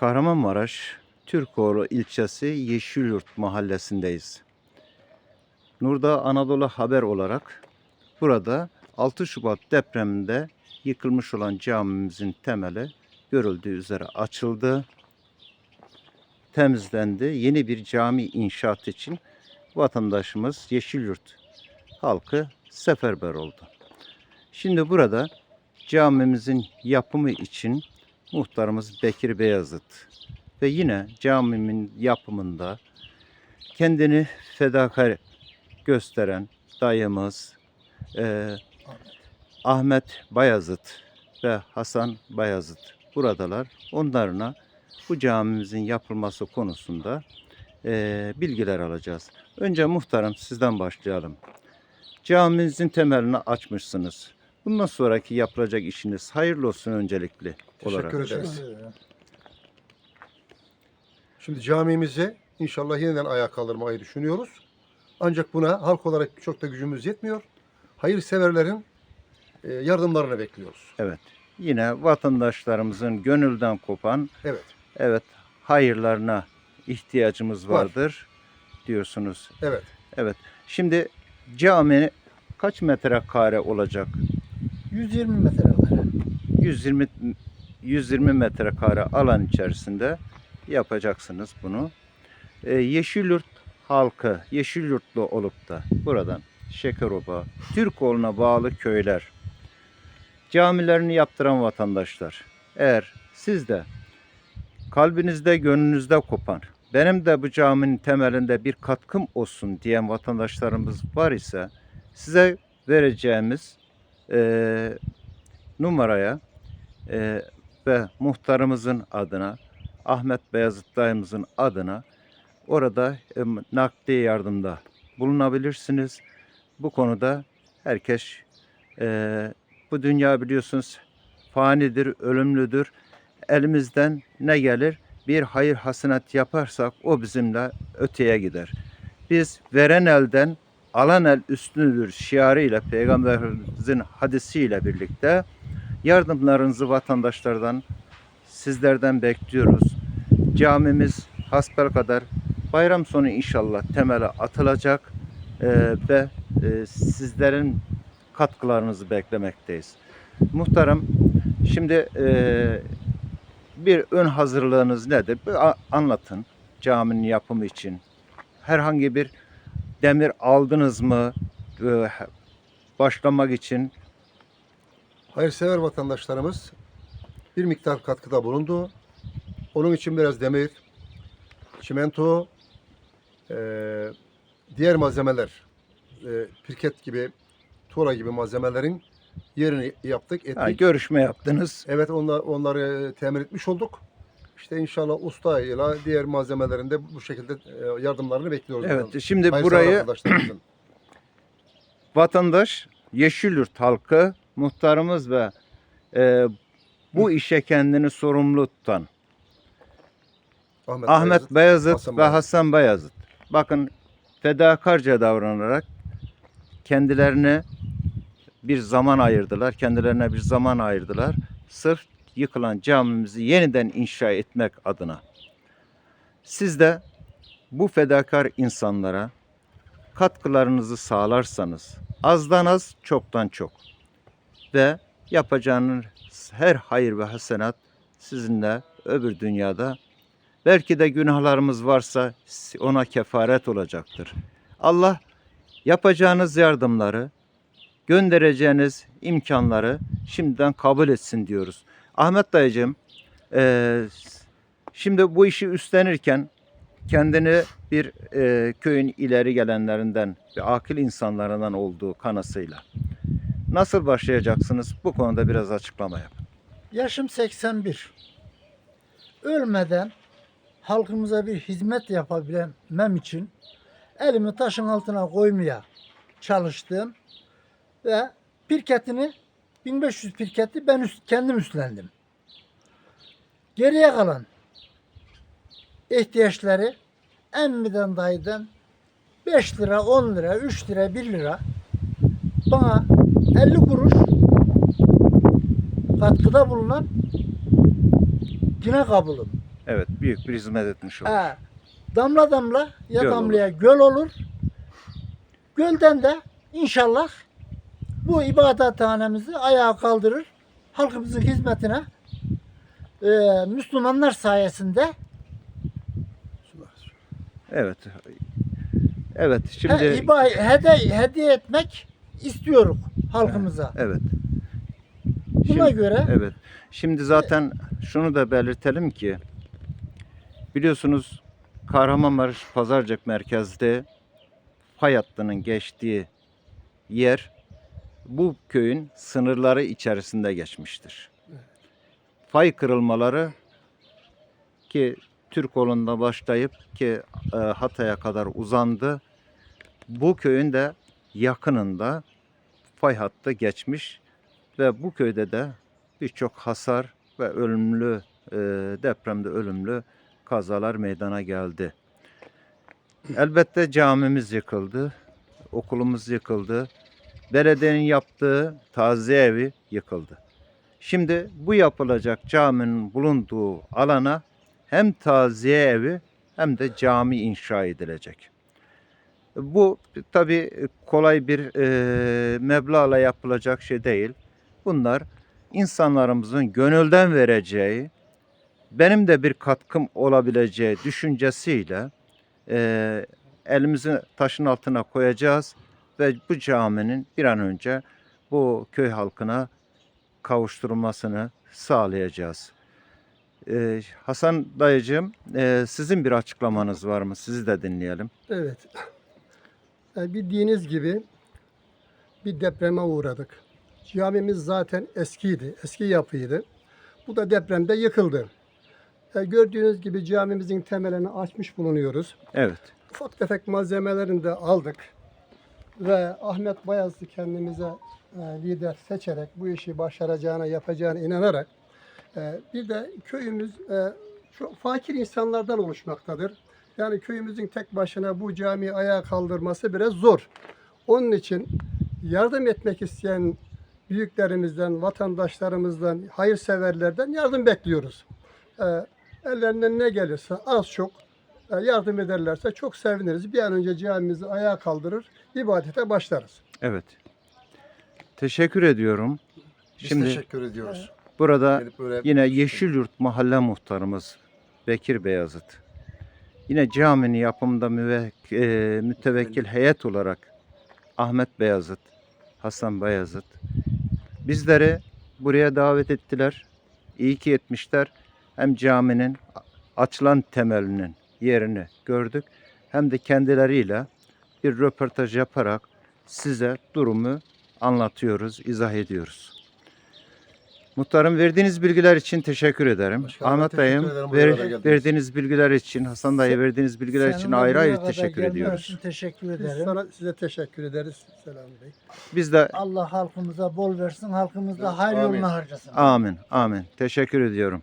Kahramanmaraş Türkoğlu ilçesi Yeşilyurt mahallesindeyiz. Nurda Anadolu Haber olarak burada 6 Şubat depreminde yıkılmış olan camimizin temeli görüldüğü üzere açıldı. Temizlendi. Yeni bir cami inşaat için vatandaşımız Yeşilyurt halkı seferber oldu. Şimdi burada camimizin yapımı için muhtarımız Bekir Beyazıt ve yine camimin yapımında kendini fedakar gösteren dayımız eee, Ahmet Bayazıt ve Hasan Bayazıt buradalar. Onlarına bu camimizin yapılması konusunda eee, bilgiler alacağız. Önce muhtarım sizden başlayalım. Camimizin temelini açmışsınız. Bundan sonraki yapılacak işiniz hayırlı olsun öncelikli olarak. Teşekkür ederiz. Şimdi camimizi inşallah yeniden ayağa kaldırmayı düşünüyoruz. Ancak buna halk olarak çok da gücümüz yetmiyor. Hayırseverlerin e, yardımlarını bekliyoruz. Evet. Yine vatandaşlarımızın gönülden kopan Evet, evet hayırlarına ihtiyacımız Var. vardır diyorsunuz. evet. Evet. Şimdi cami kaç metrekare olacak? 120 metrekare. 120 120 metrekare alan içerisinde yapacaksınız bunu. Ee, Yeşilyurt halkı, Yeşilyurtlu olup da buradan Şekeroba, Türkoğlu'na bağlı köyler, camilerini yaptıran vatandaşlar. Eğer siz de kalbinizde, gönlünüzde kopan, benim de bu caminin temelinde bir katkım olsun diyen vatandaşlarımız var ise size vereceğimiz eee, numaraya eee, ve muhtarımızın adına, Ahmet Beyazıt dayımızın adına orada em, nakdi yardımda bulunabilirsiniz. Bu konuda herkes eee, bu dünya biliyorsunuz fanidir, ölümlüdür. Elimizden ne gelir? Bir hayır hasenat yaparsak o bizimle öteye gider. Biz veren elden alan el üstündür şiarıyla peygamberimizin hadisiyle birlikte yardımlarınızı vatandaşlardan sizlerden bekliyoruz. Camimiz hasbel kadar bayram sonu inşallah temeli atılacak eee, ve eee, sizlerin katkılarınızı beklemekteyiz. Muhtarım şimdi eee, bir ön hazırlığınız nedir? Bir anlatın caminin yapımı için. Herhangi bir demir aldınız mı? Eee, başlamak için Hayırsever vatandaşlarımız bir miktar katkıda bulundu. Onun için biraz demir, çimento, e, diğer malzemeler, e, pirket gibi, tuğla gibi malzemelerin yerini yaptık, ettik. ha, görüşme yaptınız. Evet onlar, onları temin etmiş olduk. İşte inşallah usta ile diğer malzemelerin de bu şekilde e, yardımlarını bekliyoruz. Evet, buradan. şimdi Hayırsever burayı vatandaş, Yeşilyurt halkı, muhtarımız ve e, bu işe kendini sorumlu tutan Ahmet, Ahmet Bayazıt Hasan ve. Hasan Bayazıt. Bakın fedakarca davranarak kendilerine bir zaman ayırdılar. Kendilerine bir zaman ayırdılar. Sırf yıkılan camimizi yeniden inşa etmek adına. Siz de bu fedakar insanlara katkılarınızı sağlarsanız azdan az çoktan çok ve yapacağınız her hayır ve hasenat sizinle öbür dünyada Belki de günahlarımız varsa ona kefaret olacaktır. Allah yapacağınız yardımları, göndereceğiniz imkanları şimdiden kabul etsin diyoruz. Ahmet dayıcığım, eee, şimdi bu işi üstlenirken kendini bir eee, köyün ileri gelenlerinden, bir akıl insanlarından olduğu kanısıyla nasıl başlayacaksınız? Bu konuda biraz açıklama yapın. Yaşım 81. Ölmeden halkımıza bir hizmet yapabilmem için elimi taşın altına koymaya çalıştım ve pirketini 1500 pirketi ben üst, kendim üstlendim. Geriye kalan ihtiyaçları emmiden dayıdan 5 lira, 10 lira, 3 lira, 1 lira bana 50 kuruş katkıda bulunan yine kabulüm. Evet, büyük bir hizmet etmiş olur. Ha, damla damla ya Göl damlaya göl olur. Gölden de inşallah bu ibadethanemizi ayağa kaldırır. Halkımızın hizmetine e, Müslümanlar sayesinde Evet. Evet, şimdi he, iba- hede- hediye etmek istiyoruz halkımıza. evet. Buna Şimdi- göre Evet. Şimdi zaten şunu da belirtelim ki biliyorsunuz Kahramanmaraş Pazarcık merkezde fay hattının geçtiği yer bu köyün sınırları içerisinde geçmiştir. Fay kırılmaları ki Türkoğlu'nda başlayıp ki e, Hatay'a kadar uzandı. Bu köyün de yakınında fay hattı geçmiş ve bu köyde de birçok hasar ve ölümlü e, depremde ölümlü kazalar meydana geldi. Elbette camimiz yıkıldı, okulumuz yıkıldı, belediyenin yaptığı taziye evi yıkıldı. Şimdi bu yapılacak caminin bulunduğu alana hem taziye evi hem de cami inşa edilecek. Bu tabi kolay bir e, meblağla yapılacak şey değil. Bunlar insanlarımızın gönülden vereceği, benim de bir katkım olabileceği düşüncesiyle e, elimizi taşın altına koyacağız ve bu caminin bir an önce bu köy halkına kavuşturulmasını sağlayacağız. E, Hasan dayıcığım e, sizin bir açıklamanız var mı? Sizi de dinleyelim. Evet. Yani bildiğiniz gibi bir depreme uğradık. Camimiz zaten eskiydi, eski yapıydı. Bu da depremde yıkıldı. E, gördüğünüz gibi camimizin temelini açmış bulunuyoruz. Evet. Ufak tefek malzemelerini de aldık. Ve Ahmet Bayazlı kendimize e, lider seçerek bu işi başaracağına, yapacağına inanarak e, bir de köyümüz e, çok fakir insanlardan oluşmaktadır. Yani köyümüzün tek başına bu camiyi ayağa kaldırması biraz zor. Onun için yardım etmek isteyen büyüklerimizden, vatandaşlarımızdan, hayırseverlerden yardım bekliyoruz. E, ellerinden ne gelirse az çok e, yardım ederlerse çok seviniriz. Bir an önce camimizi ayağa kaldırır, ibadete başlarız. Evet. Teşekkür ediyorum. Biz Şimdi teşekkür ediyoruz. burada Gelip böyle yine Yeşilyurt Mahalle Muhtarımız Bekir Beyazıt. Yine caminin yapımında müve, e, mütevekkil heyet olarak Ahmet Beyazıt, Hasan Beyazıt. Bizleri buraya davet ettiler. İyi ki etmişler. Hem caminin açılan temelinin yerini gördük. Hem de kendileriyle bir röportaj yaparak size durumu anlatıyoruz, izah ediyoruz. Muhtarım verdiğiniz bilgiler için teşekkür ederim. Başkanım, Ahmet teşekkür dayım ederim, ver- geldiniz. verdiğiniz bilgiler için, Hasan dayı verdiğiniz bilgiler için Seninle ayrı buraya ayrı kadar teşekkür gelmen ediyoruz. için Teşekkür Biz ederim. sana, size teşekkür ederiz Selami Bey. Biz de Allah halkımıza bol versin, halkımız da hayır amin. yoluna harcasın. amin, amin. Teşekkür ediyorum.